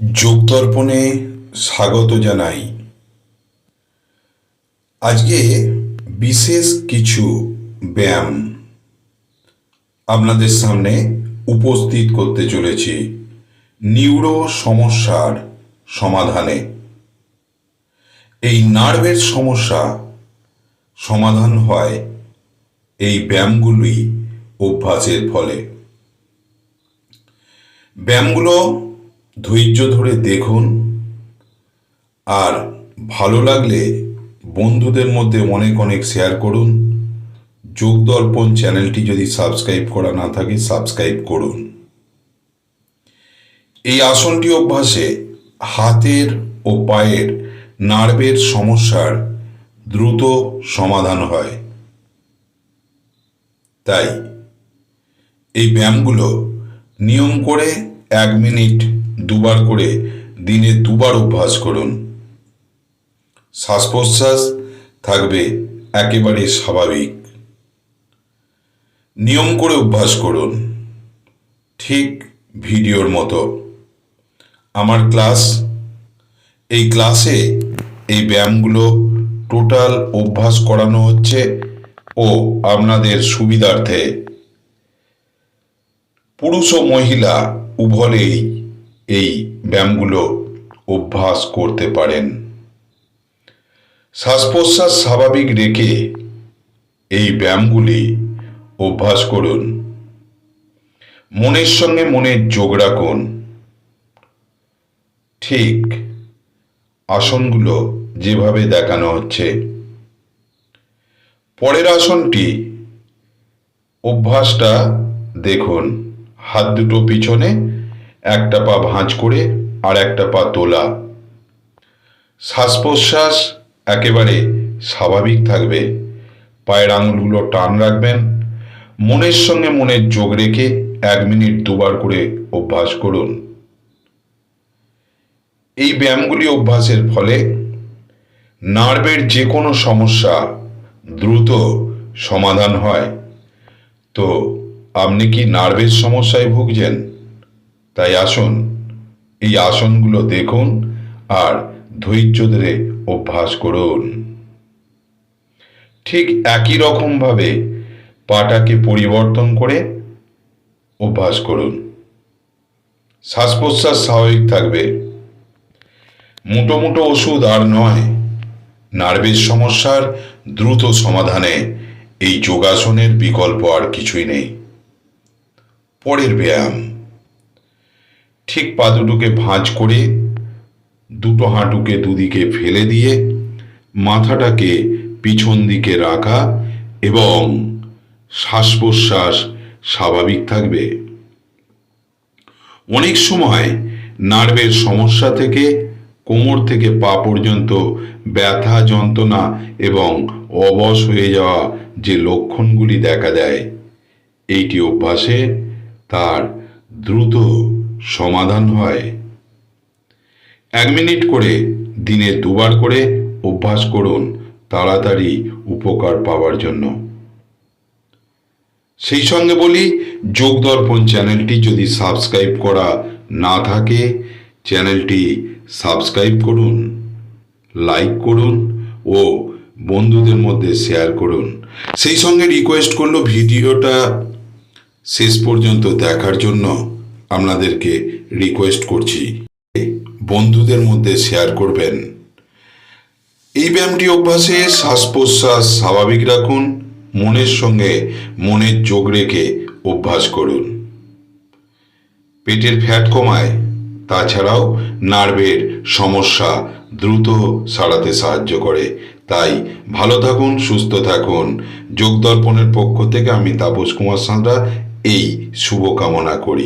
যোগদর্পণে স্বাগত জানাই। আজকে বিশেষ কিছু ব্যায়াম আপনাদের সামনে উপস্থিত করতে চলেছি নিউরো সমস্যার সমাধানে। এই নার্ভের সমস্যা সমাধান হয় এই ব্যায়ামগুলি অভ্যাসের ফলে। ব্যায়ামগুলো ধৈর্য ধরে দেখুন। আর ভালো লাগলে বন্ধুদের মধ্যে অনেক অনেক শেয়ার করুন। যোগদর্পণ চ্যানেলটি যদি সাবস্ক্রাইব করা না থাকে সাবস্ক্রাইব করুন। এই আসনটি অভ্যাসে হাতের ও পায়ের নার্ভের সমস্যার দ্রুত সমাধান হয়। তাই এই ব্যায়ামগুলো নিয়ম করে এক মিনিট দুবার করে দিনে দুবার অভ্যাস করুন। শ্বাস প্রশ্বাস থাকবে একেবারে স্বাভাবিক। নিয়ম করে অভ্যাস করুন। ঠিক ভিডিওর মতো। আমার ক্লাস, এই ক্লাসে এই ব্যায়ামগুলো টোটাল অভ্যাস করানো হচ্ছে ও আপনাদের সুবিধার্থে। পুরুষ ও মহিলা উভয়েই এই ব্যায়ামগুলো অভ্যাস করতে পারেন। শ্বাস প্রশ্বাস স্বাভাবিক রেখে এই ব্যায়ামগুলি অভ্যাস করুন। মনের সঙ্গে মনের যোগ রাখুন। ঠিক আসনগুলো যেভাবে দেখানো হচ্ছে। পরের আসনটি অভ্যাসটা দেখুন। হাত দুটো পিছনে, একটা পা ভাঁজ করে আর একটা পা তোলা। শ্বাস প্রশ্বাস একেবারে স্বাভাবিক থাকবে। পায়ের আঙুলগুলো টান রাখবেন। মনের সঙ্গে মনের যোগ রেখে এক মিনিট দুবার করে অভ্যাস করুন। এই ব্যায়ামগুলি অভ্যাসের ফলে নার্ভের যে কোনো সমস্যা দ্রুত সমাধান হয়। তো আপনি কি নার্ভের সমস্যায় ভুগছেন? তাই আসুন, এই আসনগুলো দেখুন আর ধৈর্য ধরে অভ্যাস করুন। ঠিক একই রকমভাবে পাটাকে পরিবর্তন করে অভ্যাস করুন। শ্বাস প্রশ্বাস স্বাভাবিক থাকবে। মুটো মুটো ওষুধ আর নয়, নার্ভের সমস্যার দ্রুত সমাধানে এই যোগাসনের বিকল্প আর কিছুই নেই। পরের ব্যায়াম। ঠিক পা দুটোকে ভাঁজ করে, দুটো হাঁটুকে দুদিকে ফেলে দিয়ে, মাথাটাকে পিছন দিকে রাখা এবং শ্বাস প্রশ্বাস স্বাভাবিক থাকবে। অনেক সময় নার্ভের সমস্যা থেকে, কোমর থেকে পা পর্যন্ত ব্যথা, যন্ত্রণা এবং অবশ হয়ে যাওয়া যে লক্ষণগুলি দেখা দেয়, এইটি অভ্যাসে তার দ্রুত সমাধান হয়। এক মিনিট করে দিনে দুবার করে অভ্যাস করুন তাড়াতাড়ি উপকার পাওয়ার জন্য। সেই সঙ্গে বলি, যোগদর্পণ চ্যানেলটি যদি সাবস্ক্রাইব করা না থাকে, চ্যানেলটি সাবস্ক্রাইব করুন, লাইক করুন ও বন্ধুদের মধ্যে শেয়ার করুন। সেই সঙ্গে রিকোয়েস্ট করল, ভিডিওটা শেষ পর্যন্ত দেখার জন্য আপনাদেরকে রিকোয়েস্ট করছি। বন্ধুদের মধ্যে শেয়ার করবেন। এই ব্যায়ামটি অভ্যাসে শ্বাস প্রশ্বাস স্বাভাবিক রাখুন, মনের সঙ্গে মনের যোগ রেখে অভ্যাস করুন। পেটের ফ্যাট কমায়, তাছাড়াও নার্ভের সমস্যা দ্রুত সারাতে সাহায্য করে। তাই ভালো থাকুন, সুস্থ থাকুন। যোগ যোগদর্পণের পক্ষ থেকে আমি তাপস কুমার সাঁতরা এই শুভকামনা করি।